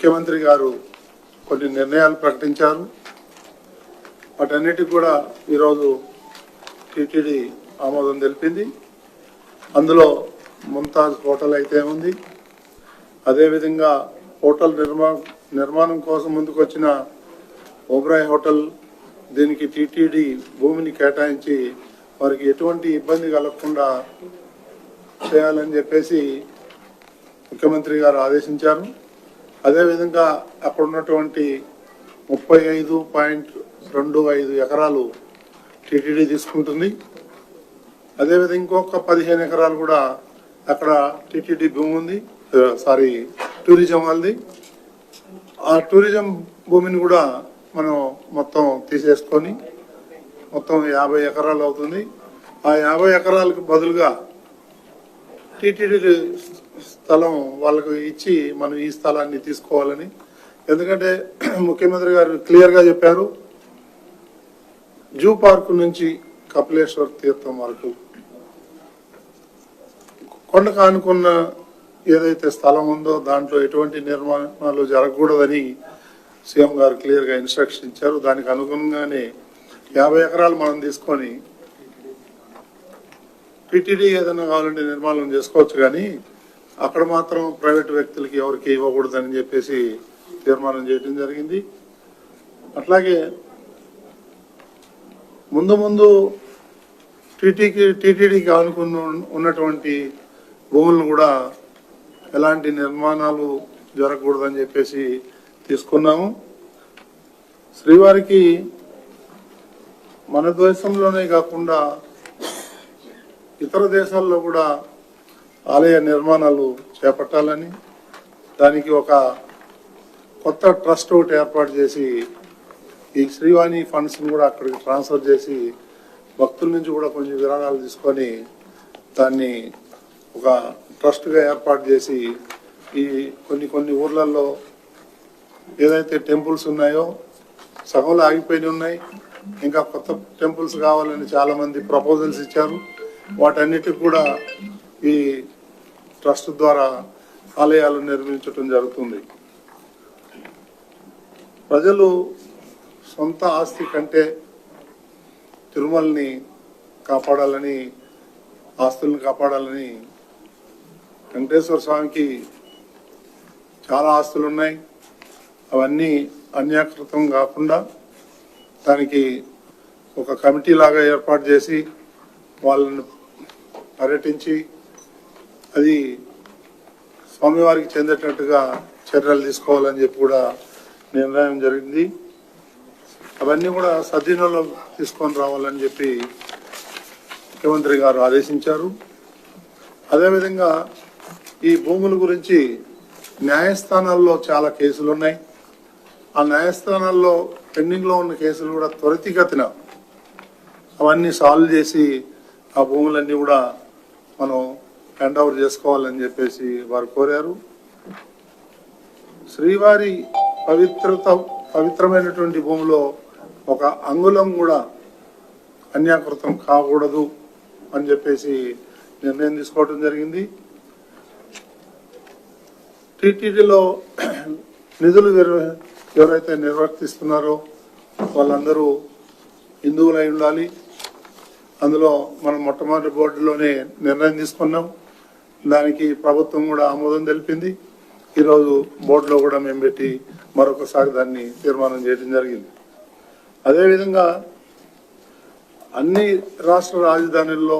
ముఖ్యమంత్రి గారు కొన్ని నిర్ణయాలు ప్రకటించారు. వాటన్నిటికి కూడా ఈరోజు టీటీడీ ఆమోదం తెలిపింది. అందులో ముంతాజ్ హోటల్ అయితే ఉంది. అదేవిధంగా హోటల్ నిర్మా నిర్మాణం కోసం ముందుకొచ్చిన ఓబ్రాయ్ హోటల్ దీనికి టీటీడీ భూమిని కేటాయించి వారికి ఎటువంటి ఇబ్బంది కలగకుండా చేయాలని చెప్పేసి ముఖ్యమంత్రి గారు ఆదేశించారు. అదేవిధంగా అక్కడ ఉన్నటువంటి ముప్పై ఐదు పాయింట్ రెండు ఐదు ఎకరాలు టీటీడీ తీసుకుంటుంది. అదేవిధంగా ఇంకొక పదిహేను ఎకరాలు కూడా అక్కడ టీటీడీ భూమి ఉంది. సారీ టూరిజం వాళ్ళది. ఆ టూరిజం భూమిని కూడా మనం మొత్తం తీసేసుకొని మొత్తం యాభై ఎకరాలు అవుతుంది. ఆ యాభై ఎకరాలకు బదులుగా టీటీడీ స్థలం వాళ్ళకు ఇచ్చి మనం ఈ స్థలాన్ని తీసుకోవాలని. ఎందుకంటే ముఖ్యమంత్రి గారు క్లియర్గా చెప్పారు జూ పార్క్ నుంచి కపిలేశ్వర్ తీర్థం వరకు. కొండకు ఆనుకున్న ఏదైతే స్థలం ఉందో దాంట్లో ఎటువంటి నిర్మాణాలు జరగకూడదని సీఎం గారు క్లియర్గా ఇన్స్ట్రక్షన్ ఇచ్చారు. దానికి అనుగుణంగానే యాభై ఎకరాలు మనం తీసుకొని పిటిడి ఏదైనా కావాలంటే నిర్మాణం చేసుకోవచ్చు కానీ అక్కడ మాత్రం ప్రైవేట్ వ్యక్తులకి ఎవరికి ఇవ్వకూడదని చెప్పేసి తీర్మానం చేయడం జరిగింది. అట్లాగే ముందు ముందు టీటీకి టీటీడీకి ఆనుకున్న ఉన్నటువంటి భూములను కూడా ఎలాంటి నిర్మాణాలు జరగకూడదని చెప్పేసి తీసుకున్నాము. శ్రీవారికి మన దేశంలోనే కాకుండా ఇతర దేశాల్లో కూడా ఆలయ నిర్మాణాలు చేపట్టాలని దానికి ఒక కొత్త ట్రస్ట్ ఒకటి ఏర్పాటు చేసి ఈ శ్రీవాణి ఫండ్స్ని కూడా అక్కడికి ట్రాన్స్ఫర్ చేసి భక్తుల నుంచి కూడా కొంచెం విరాళాలు తీసుకొని దాన్ని ఒక ట్రస్ట్గా ఏర్పాటు చేసి ఈ కొన్ని కొన్ని ఊర్లలో ఏదైతే టెంపుల్స్ ఉన్నాయో సగంలో ఆగిపోయి ఉన్నాయి. ఇంకా కొత్త టెంపుల్స్ కావాలని చాలామంది ప్రపోజల్స్ ఇచ్చారు. వాటన్నిటికి కూడా ఈ ట్రస్ట్ ద్వారా ఆలయాలు నిర్మించటం జరుగుతుంది. ప్రజలు సొంత ఆస్తి కంటే తిరుమలని కాపాడాలని ఆస్తులను కాపాడాలని వెంకటేశ్వర స్వామికి చాలా ఆస్తులు ఉన్నాయి అవన్నీ అన్యాకృతం కాకుండా దానికి ఒక కమిటీ లాగా ఏర్పాటు చేసి వాళ్ళని పర్యటించి అది స్వామివారికి చెందేటట్టుగా చర్యలు తీసుకోవాలని చెప్పి కూడా నిర్ణయం జరిగింది. అవన్నీ కూడా సద్వినియోగంలో తీసుకొని రావాలని చెప్పి ముఖ్యమంత్రి గారు ఆదేశించారు. అదేవిధంగా ఈ భూముల గురించి న్యాయస్థానాల్లో చాలా కేసులు ఉన్నాయి ఆ న్యాయస్థానాల్లో పెండింగ్లో ఉన్న కేసులు కూడా త్వరితగతిన అవన్నీ సాల్వ్ చేసి ఆ భూములన్నీ కూడా మనం హ్యాండ్ ఓవర్ చేసుకోవాలని చెప్పేసి వారు కోరారు. శ్రీవారి పవిత్రత పవిత్రమైనటువంటి భూమిలో ఒక అంగుళం కూడా అన్యాకృతం కాకూడదు అని చెప్పేసి నిర్ణయం తీసుకోవడం జరిగింది. టీటీడీలో నిధులు ఎవరైతే నిర్వర్తిస్తున్నారో వాళ్ళందరూ హిందువులై ఉండాలి. అందులో మనం మొట్టమొదటి బోర్డులోనే నిర్ణయం తీసుకున్నాం. దానికి ప్రభుత్వం కూడా ఆమోదం తెలిపింది. ఈరోజు బోర్డులో కూడా మేము పెట్టి మరొకసారి దాన్ని తీర్మానం చేయడం జరిగింది. అదేవిధంగా అన్ని రాష్ట్ర రాజధానుల్లో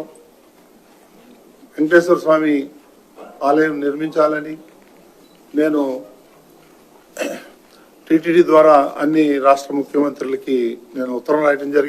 వెంకటేశ్వర స్వామి ఆలయం నిర్మించాలని నేను టీటీడీ ద్వారా అన్ని రాష్ట్ర ముఖ్యమంత్రులకి నేను ఉత్తరం రాయడం జరిగింది.